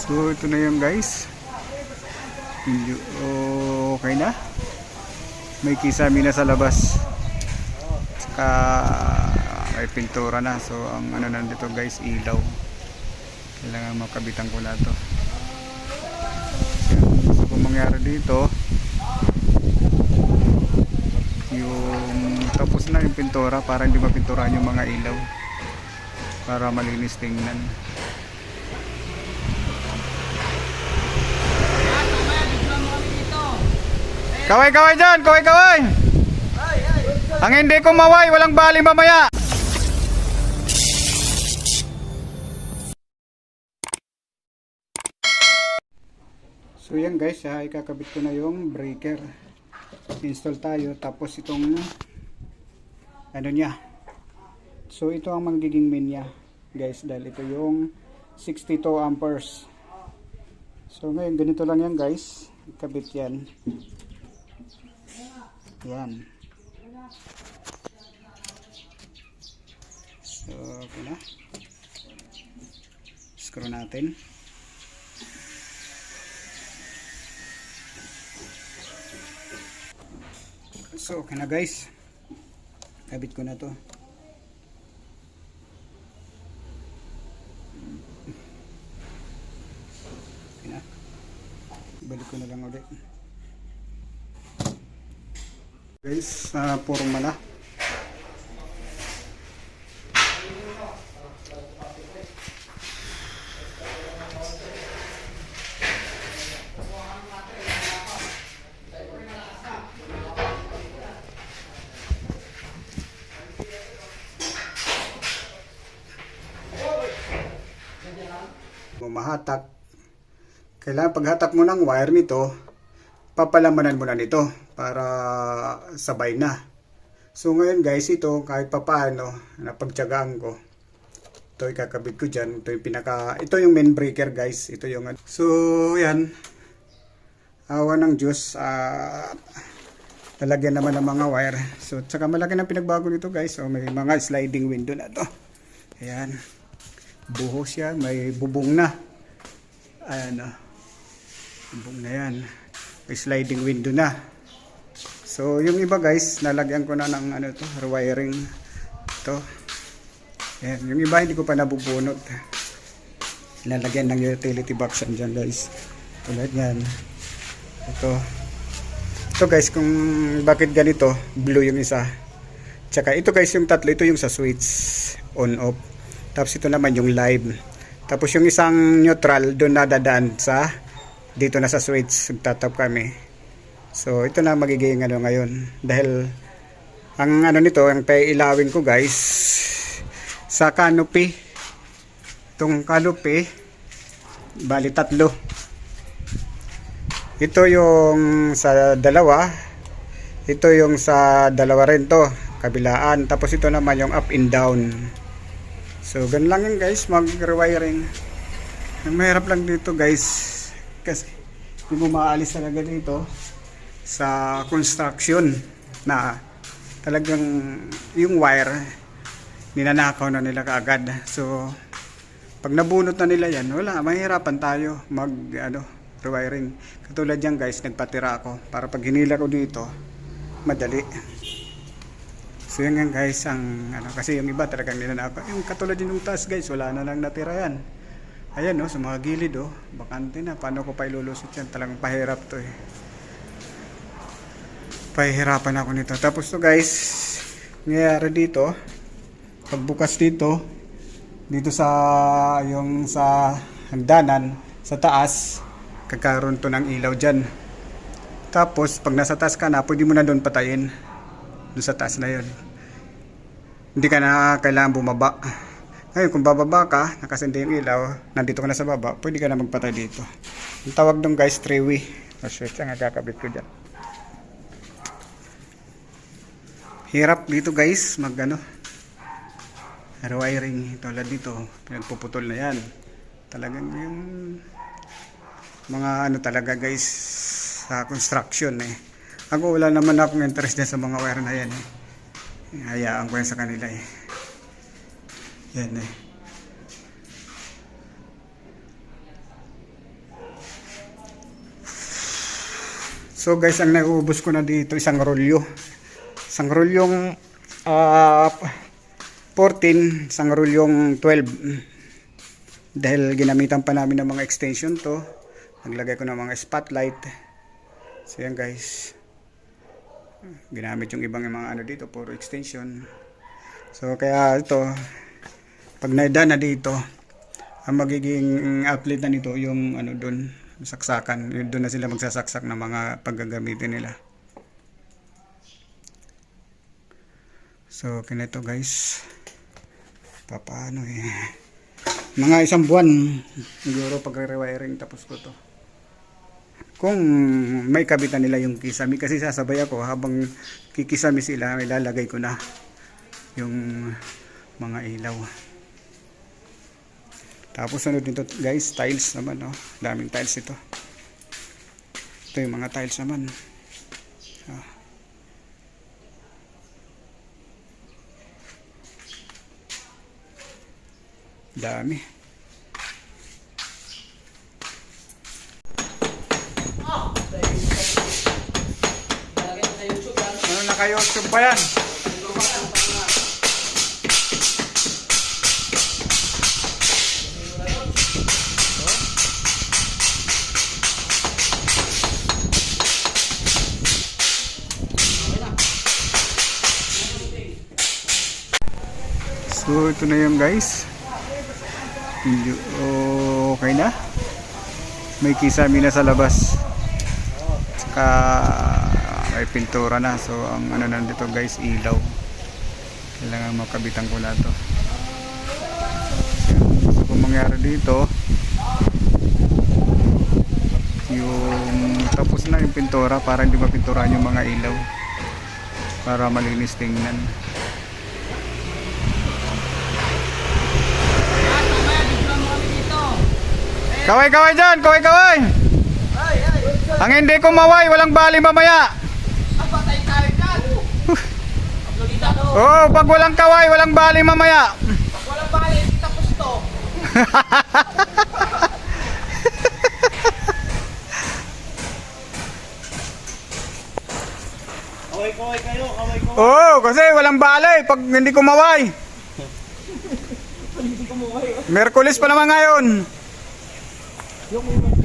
So ito na yung guys. Medyo okay na. May kisami na sa labas. Saka may pintura na. So ang ano nandito guys, ilaw. Kailangan makabitan ko na to. So kung mangyari dito, yung tapos na yung pintura para hindi mapinturahan yung mga ilaw para malinis tingnan kaway kaway dyan kaway kaway ang hindi kumaway walang bali mamaya. So yan guys ha, ikakabit ko na yung breaker. Install tayo tapos itong ano niya. So ito ang magiging main niya guys dahil ito yung 62 amperes. So ngayon ganito lang yan guys. Kabit yan yan so okay na screw natin So, okay na guys. Kabit ko na to. Okay na. Balik ko na lang ulit. Guys, uh, purong mala. Mahatak. Kailangan paghatak mo ng wire nito, papalamanan mo na nito para sabay na. So ngayon guys, ito kahit papaano, napagtyagaan ko. Ito ikakabit ko dyan. Ito yung pinaka, ito yung main breaker guys. Ito yung, so yan. Awa ng Diyos. ah lalagyan naman ng mga wire. So, tsaka malaki na pinagbago nito guys. So, may mga sliding window na to. Ayan. Buhos yan. May bubong na. Ayan o. Bubong na yan. May sliding window na. So, yung iba guys, nalagyan ko na ng ano to, rewiring. Ito. Ayan. Yung iba hindi ko pa nabubunot. Nalagyan ng utility box yan dyan guys. Tulad yan. Ito. Ito guys, kung bakit ganito, blue yung isa. Tsaka ito guys, yung tatlo, ito yung sa switch on off. Tapos ito naman yung live. Tapos yung isang neutral, doon nadadaan sa dito na sa switch, tatap kami. So ito na magiging ano ngayon. Dahil ang ano nito, ang paiilawin ko guys, sa canopy. Itong canopy, bali tatlo. Ito yung sa dalawa. Ito yung sa dalawa rin to. Kabilaan. Tapos ito naman yung up and down. So, ganun lang yun guys. Mag-rewiring. Ang mahirap lang dito guys. Kasi hindi mo maalis talaga dito sa construction na talagang yung wire ninanakaw na nila kaagad. So, pag nabunot na nila yan, wala, mahirapan tayo mag ano, rewiring. Katulad yan guys, nagpatira ako para pag hinila ko dito, madali. So yan yan guys, ang ano, kasi yung iba talagang ninanakaw. Yung katulad din yung taas guys, wala na lang natira yan. Ayan no, sa mga gilid oh, bakante na. Paano ko pa ilulusot yan? Talagang pahirap to eh. Pahirapan ako nito. Tapos to guys, nangyayari dito, pagbukas dito, dito sa yung sa hagdanan, sa taas, kakaroon to ng ilaw dyan. Tapos, pag nasa taas ka na, pwede mo na doon patayin. Doon sa taas na yun. Hindi ka na kailangan bumaba. Ngayon, kung bababa ka, nakasindi yung ilaw, nandito ka na sa baba, pwede ka na magpatay dito. Ang tawag doon guys, three-way. O switch ang kakabit ko dyan. hirap dito guys mag ano rewiring. Tulad dito pinagpuputol na yan. Talagang yung mga ano talaga guys sa construction eh. Ako wala naman akong interest din sa mga wire na yan eh. Hayaan ko yan sa kanila eh. Yan eh. So guys, ang nauubos ko na dito isang rolyo. Isang rolyong ah 14, isang rolyong 12. Dahil ginamitan pa namin ng mga extension to. Naglagay ko ng mga spotlight. So yan guys. Ginamit yung ibang mga ano dito, puro extension. So kaya ito, pag naida na dito, ang magiging outlet na nito yung ano doon, saksakan. Doon na sila magsasaksak ng mga paggagamitin nila. So, kinito guys. Papaano eh. Mga isang buwan, siguro pag rewiring tapos ko to. Kung may kabitan nila yung kisame, kasi sasabay ako habang kikisame sila, ilalagay ko na yung mga ilaw. Tapos ano dito guys, tiles naman oh. Daming tiles ito. Ito yung mga tiles naman. Dami. Ano naka-YouTube pa yan? So ito na yung guys. Medyo okay na. May kisame na sa labas. Saka may pintura na. So ang ano nandito guys, ilaw. Kailangan makabitan ko na to. So kung mangyari dito, yung tapos na yung pintura para hindi mapinturahan yung mga ilaw. Para malinis tingnan. Kaway kaway dyan, kaway kaway. Ang hindi kumaway, walang bali mamaya. Oo, pag walang kaway, walang bali mamaya. Walang bali, hindi tapos to. Kaway-kaway kayo, kaway-kaway. Oo, kasi walang bali pag hindi kumaway. Hindi ko mo kayo. Merkulis pa naman ngayon. Yung may